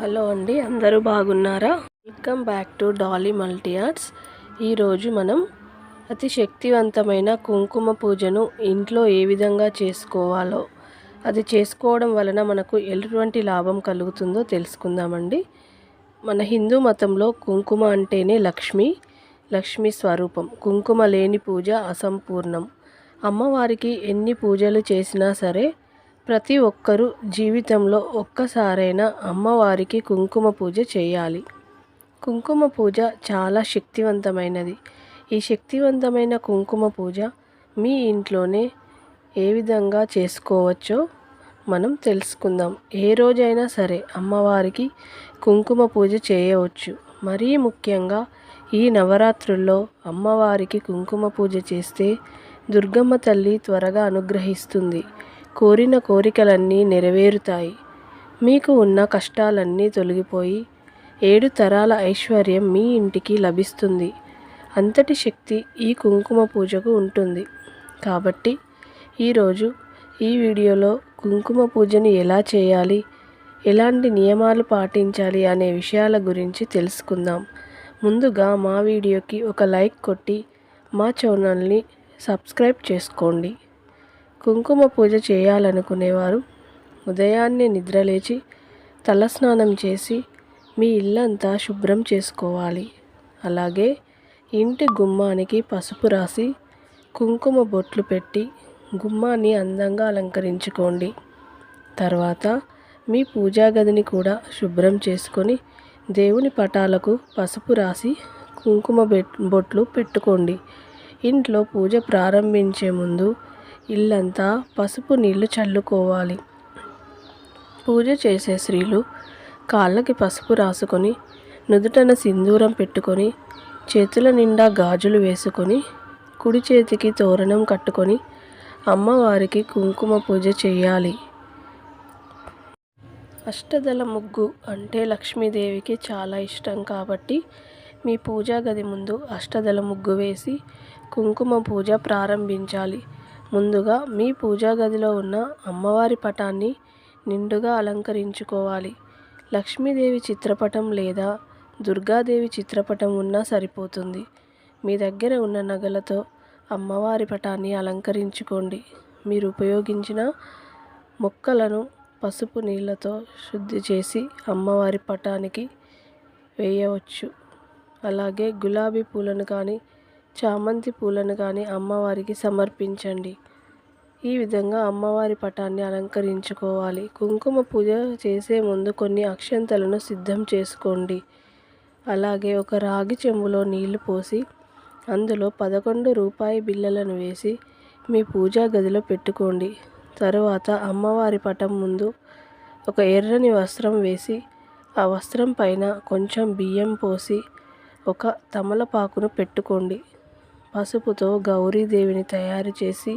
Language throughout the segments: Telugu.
హలో అండి అందరూ బాగున్నారా? Welcome back to Dolly multi arts ఈరోజు మనం అతి శక్తివంతమైన కుంకుమ పూజను ఇంట్లో ఏ విధంగా చేసుకోవాలో అది చేసుకోవడం వలన మనకు ఎటువంటి లాభం కలుగుతుందో తెలుసుకుందామండి. మన హిందూ మతంలో కుంకుమ అంటేనే లక్ష్మి లక్ష్మి స్వరూపం. కుంకుమ లేని పూజ అసంపూర్ణం. అమ్మవారికి ఎన్ని పూజలు చేసినా సరే ప్రతి ఒక్కరూ జీవితంలో ఒక్కసారైనా అమ్మవారికి కుంకుమ పూజ చేయాలి. కుంకుమ పూజ చాలా శక్తివంతమైనది. ఈ శక్తివంతమైన కుంకుమ పూజ మీ ఇంట్లోనే ఏ విధంగా చేసుకోవచ్చో మనం తెలుసుకుందాం. ఏ రోజైనా సరే అమ్మవారికి కుంకుమ పూజ చేయవచ్చు. మరీ ముఖ్యంగా ఈ నవరాత్రుల్లో అమ్మవారికి కుంకుమ పూజ చేస్తే దుర్గమ్మ తల్లి త్వరగా అనుగ్రహిస్తుంది. కోరిన కోరికలన్నీ నెరవేరుతాయి. మీకు ఉన్న కష్టాలన్నీ తొలగిపోయి ఏడు తరాల ఐశ్వర్యం మీ ఇంటికి లభిస్తుంది. అంతటి శక్తి ఈ కుంకుమ పూజకు ఉంటుంది. కాబట్టి ఈరోజు ఈ వీడియోలో కుంకుమ పూజను ఎలా చేయాలి ఎలాంటి నియమాలు పాటించాలి అనే విషయాల గురించి తెలుసుకుందాం. ముందుగా మా వీడియోకి ఒక లైక్ కొట్టి మా ఛానల్ని సబ్స్క్రైబ్ చేసుకోండి. కుంకుమ పూజ చేయాలనుకునేవారు. ఉదయాన్నే నిద్రలేచి తలస్నానం చేసి మీ ఇల్లంతా శుభ్రం చేసుకోవాలి. అలాగే ఇంటి గుమ్మానికి పసుపు రాసి కుంకుమ బొట్లు పెట్టి గుమ్మాన్ని అందంగా అలంకరించుకోండి. తర్వాత మీ పూజా గదిని కూడా శుభ్రం చేసుకొని దేవుని పటాలకు పసుపు రాసి కుంకుమ బొట్లు పెట్టుకోండి. ఇంట్లో పూజ ప్రారంభించే ముందు ఇల్లంతా పసుపు నీళ్ళు చల్లుకోవాలి. పూజ చేసే స్త్రీలు కాళ్ళకి పసుపు రాసుకొని నుదుటన సింధూరం పెట్టుకొని చేతుల నిండా గాజులు వేసుకొని కుడి చేతికి తోరణం కట్టుకొని అమ్మవారికి కుంకుమ పూజ చేయాలి. అష్టదళ ముగ్గు అంటే లక్ష్మీదేవికి చాలా ఇష్టం కాబట్టి మీ పూజా గది ముందు అష్టదళ ముగ్గు వేసి కుంకుమ పూజ ప్రారంభించాలి. ముందుగా మీ పూజా గదిలో ఉన్న అమ్మవారి పటాన్ని నిండుగా అలంకరించుకోవాలి. లక్ష్మీదేవి చిత్రపటం లేదా దుర్గాదేవి చిత్రపటం ఉన్నా సరిపోతుంది. మీ దగ్గర ఉన్న నగలతో అమ్మవారి పటాన్ని అలంకరించుకోండి. మీరు ఉపయోగించిన మొక్కలను పసుపు నీళ్ళతో శుద్ధి చేసి అమ్మవారి పటానికి వేయవచ్చు. అలాగే గులాబీ పూలను కానీ చామంతి పూలను కానీ అమ్మవారికి సమర్పించండి. ఈ విధంగా అమ్మవారి పటాన్ని అలంకరించుకోవాలి. కుంకుమ పూజ చేసే ముందు కొన్ని అక్షంతలను సిద్ధం చేసుకోండి. అలాగే ఒక రాగి చెంబులో నీళ్ళు పోసి అందులో పదకొండు రూపాయి బిళ్ళలను వేసి మీ పూజా గదిలో పెట్టుకోండి. తరువాత అమ్మవారి పటం ముందు ఒక ఎర్రని వస్త్రం వేసి ఆ వస్త్రం పైన కొంచెం బియ్యం పోసి ఒక తమలపాకును పెట్టుకోండి. పసుపుతో గౌరీదేవిని తయారు చేసి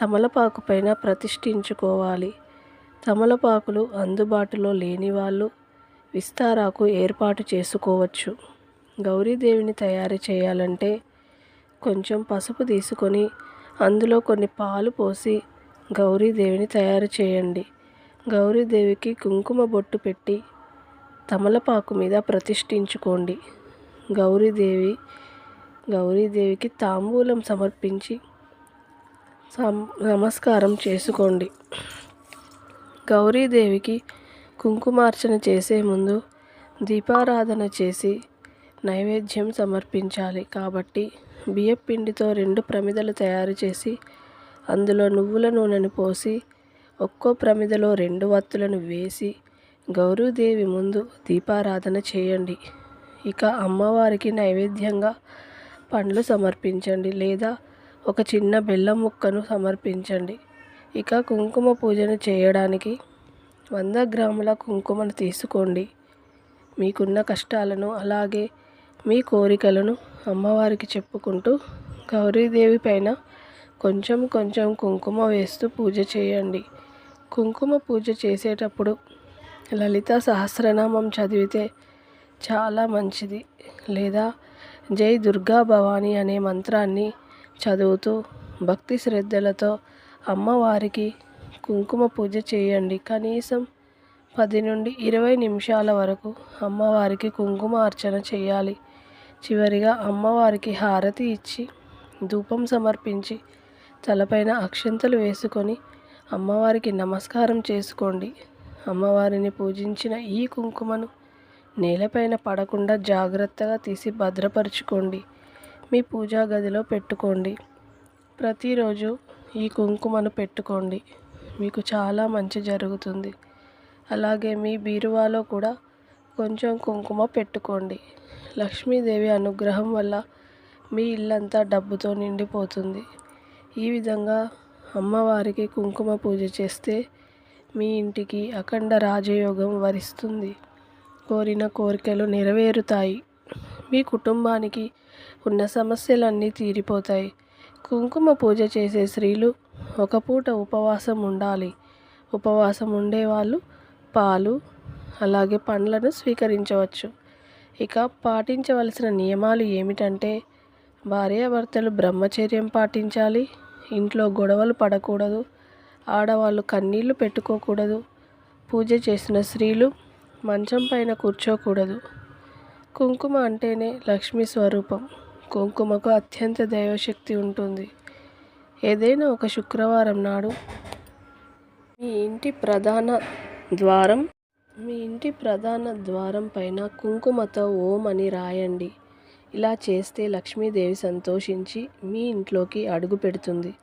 తమలపాకు పైన ప్రతిష్ఠించుకోవాలి. తమలపాకులు అందుబాటులో లేని వాళ్ళు విస్తారాకు ఏర్పాటు చేసుకోవచ్చు. గౌరీదేవిని తయారు చేయాలంటే కొంచెం పసుపు తీసుకొని అందులో కొన్ని పాలు పోసి గౌరీదేవిని తయారు చేయండి. గౌరీదేవికి కుంకుమ బొట్టు పెట్టి తమలపాకు మీద ప్రతిష్ఠించుకోండి. గౌరీదేవి గౌరీదేవికి తాంబూలం సమర్పించి నమస్కారం చేసుకోండి. గౌరీదేవికి కుంకుమార్చన చేసే ముందు దీపారాధన చేసి నైవేద్యం సమర్పించాలి. కాబట్టి బియ్యపిండితో రెండు ప్రమిదలు తయారు చేసి అందులో నువ్వుల నూనెను పోసి ఒక్కో ప్రమిదలో రెండు వత్తులను వేసి గౌరీదేవి ముందు దీపారాధన చేయండి. ఇక అమ్మవారికి నైవేద్యంగా పండ్లు సమర్పించండి లేదా ఒక చిన్న బెల్లం ముక్కను సమర్పించండి. ఇక కుంకుమ పూజను చేయడానికి వంద గ్రాముల కుంకుమను తీసుకోండి. మీకున్న కష్టాలను అలాగే మీ కోరికలను అమ్మవారికి చెప్పుకుంటూ గౌరీదేవి పైన కొంచెం కొంచెం కుంకుమ వేస్తూ పూజ చేయండి. కుంకుమ పూజ చేసేటప్పుడు లలిత సహస్రనామం చదివితే చాలా మంచిది. లేదా జై దుర్గా భవాని అనే మంత్రాన్ని చదువుతూ భక్తి శ్రద్ధలతో అమ్మవారికి కుంకుమ పూజ చేయండి. కనీసం పది నుండి ఇరవై నిమిషాల వరకు అమ్మవారికి కుంకుమ అర్చన చేయాలి. చివరిగా అమ్మవారికి హారతి ఇచ్చి ధూపం సమర్పించి తలపైన అక్షంతలు వేసుకొని అమ్మవారికి నమస్కారం చేసుకోండి. అమ్మవారిని పూజించిన ఈ కుంకుమను నేలపైన పడకుండా జాగ్రత్తగా తీసి భద్రపరుచుకోండి. మీ పూజా గదిలో పెట్టుకోండి. ప్రతిరోజు ఈ కుంకుమను పెట్టుకోండి. మీకు చాలా మంచి జరుగుతుంది. అలాగే మీ బీరువాలో కూడా కొంచెం కుంకుమ పెట్టుకోండి. లక్ష్మీదేవి అనుగ్రహం వల్ల మీ ఇల్లంతా డబ్బుతో నిండిపోతుంది. ఈ విధంగా అమ్మవారికి కుంకుమ పూజ చేస్తే మీ ఇంటికి అఖండ రాజయోగం వరిస్తుంది. కోరిన కోరికలు నెరవేరుతాయి. మీ కుటుంబానికి ఉన్న సమస్యలన్నీ తీరిపోతాయి. కుంకుమ పూజ చేసే స్త్రీలు ఒక పూట ఉపవాసం ఉండాలి. ఉపవాసం ఉండేవాళ్ళు పాలు అలాగే పండ్లను స్వీకరించవచ్చు. ఇక పాటించవలసిన నియమాలు ఏమిటంటే భార్యాభర్తలు బ్రహ్మచర్యం పాటించాలి ఇంట్లో గొడవలు పడకూడదు ఆడవాళ్ళు కన్నీళ్ళు పెట్టుకోకూడదు పూజ చేసిన స్త్రీలు మంచం పైన కూర్చోకూడదు. కుంకుమ అంటేనే లక్ష్మీ స్వరూపం. కుంకుమకు అత్యంత దైవశక్తి ఉంటుంది. ఏదైనా ఒక శుక్రవారం నాడు మీ ఇంటి ప్రధాన ద్వారం మీ ఇంటి ప్రధాన ద్వారం పైన కుంకుమతో ఓం అని రాయండి. ఇలా చేస్తే లక్ష్మీదేవి సంతోషించి మీ ఇంట్లోకి అడుగు పెడుతుంది.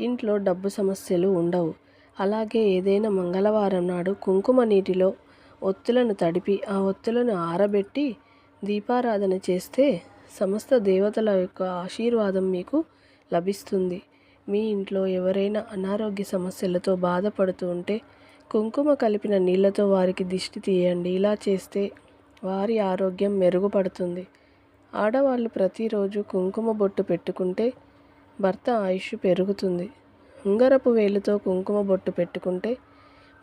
ఇంట్లో డబ్బు సమస్యలు ఉండవు. అలాగే ఏదైనా మంగళవారం నాడు కుంకుమ నీటిలో ఒత్తులను తడిపి ఆ ఒత్తులను ఆరబెట్టి దీపారాధన చేస్తే సమస్త దేవతల యొక్క ఆశీర్వాదం మీకు లభిస్తుంది. మీ ఇంట్లో ఎవరైనా అనారోగ్య సమస్యలతో బాధపడుతూ ఉంటే కుంకుమ కలిపిన నీళ్ళతో వారికి దిష్టి తీయండి. ఇలా చేస్తే వారి ఆరోగ్యం మెరుగుపడుతుంది. ఆడవాళ్ళు ప్రతిరోజు కుంకుమ బొట్టు పెట్టుకుంటే భర్త ఆయుష్ పెరుగుతుంది. ఉంగరపు వేలుతో కుంకుమ బొట్టు పెట్టుకుంటే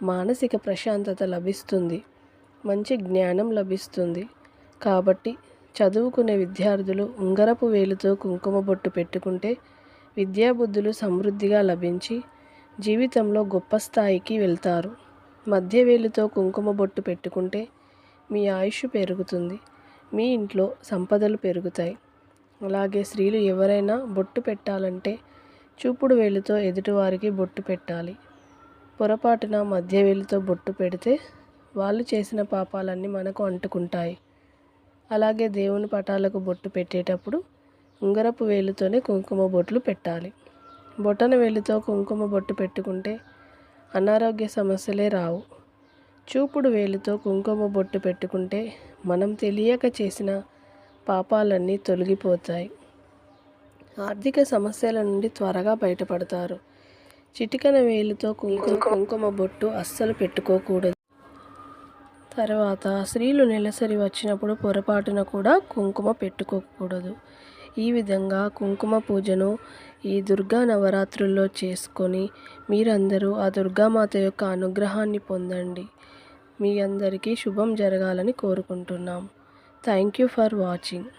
మానసిక ప్రశాంతత లభిస్తుంది. మంచి జ్ఞానం లభిస్తుంది. కాబట్టి చదువుకునే విద్యార్థులు ఉంగరపు వేలుతో కుంకుమ బొట్టు పెట్టుకుంటే విద్యాబుద్ధులు సమృద్ధిగా లభించి జీవితంలో గొప్ప స్థాయికి వెళ్తారు. మధ్య వేలుతో కుంకుమ బొట్టు పెట్టుకుంటే మీ ఆయుష్ పెరుగుతుంది. మీ ఇంట్లో సంపదలు పెరుగుతాయి. అలాగే స్త్రీలు ఎవరైనా బొట్టు పెట్టాలంటే చూపుడు వేలుతో ఎదుటివారికి బొట్టు పెట్టాలి. పొరపాటున మధ్య వేలుతో బొట్టు పెడితే వాళ్ళు చేసిన పాపాలన్నీ మనకు అంటుకుంటాయి. అలాగే దేవుని పటాలకు బొట్టు పెట్టేటప్పుడు ఉంగరపు వేలుతోనే కుంకుమ బొట్లు పెట్టాలి. బొటన వేలుతో కుంకుమ బొట్టు పెట్టుకుంటే అనారోగ్య సమస్యలే రావు. చూపుడు వేలుతో కుంకుమ బొట్టు పెట్టుకుంటే మనం తెలియక చేసిన పాపాలన్నీ తొలగిపోతాయి. ఆర్థిక సమస్యల నుండి త్వరగా బయటపడతారు. చిటికన వేలుతో కుంకుమ కుంకుమ బొట్టు అస్సలు పెట్టుకోకూడదు. తర్వాత స్త్రీలు నెలసరి వచ్చినప్పుడు పొరపాటున కూడా కుంకుమ పెట్టుకోకూడదు. ఈ విధంగా కుంకుమ పూజను ఈ దుర్గా నవరాత్రుల్లో చేసుకొని మీరందరూ ఆ దుర్గామాత యొక్క అనుగ్రహాన్ని పొందండి. మీ అందరికీ శుభం జరగాలని కోరుకుంటున్నాం. Thank you for watching.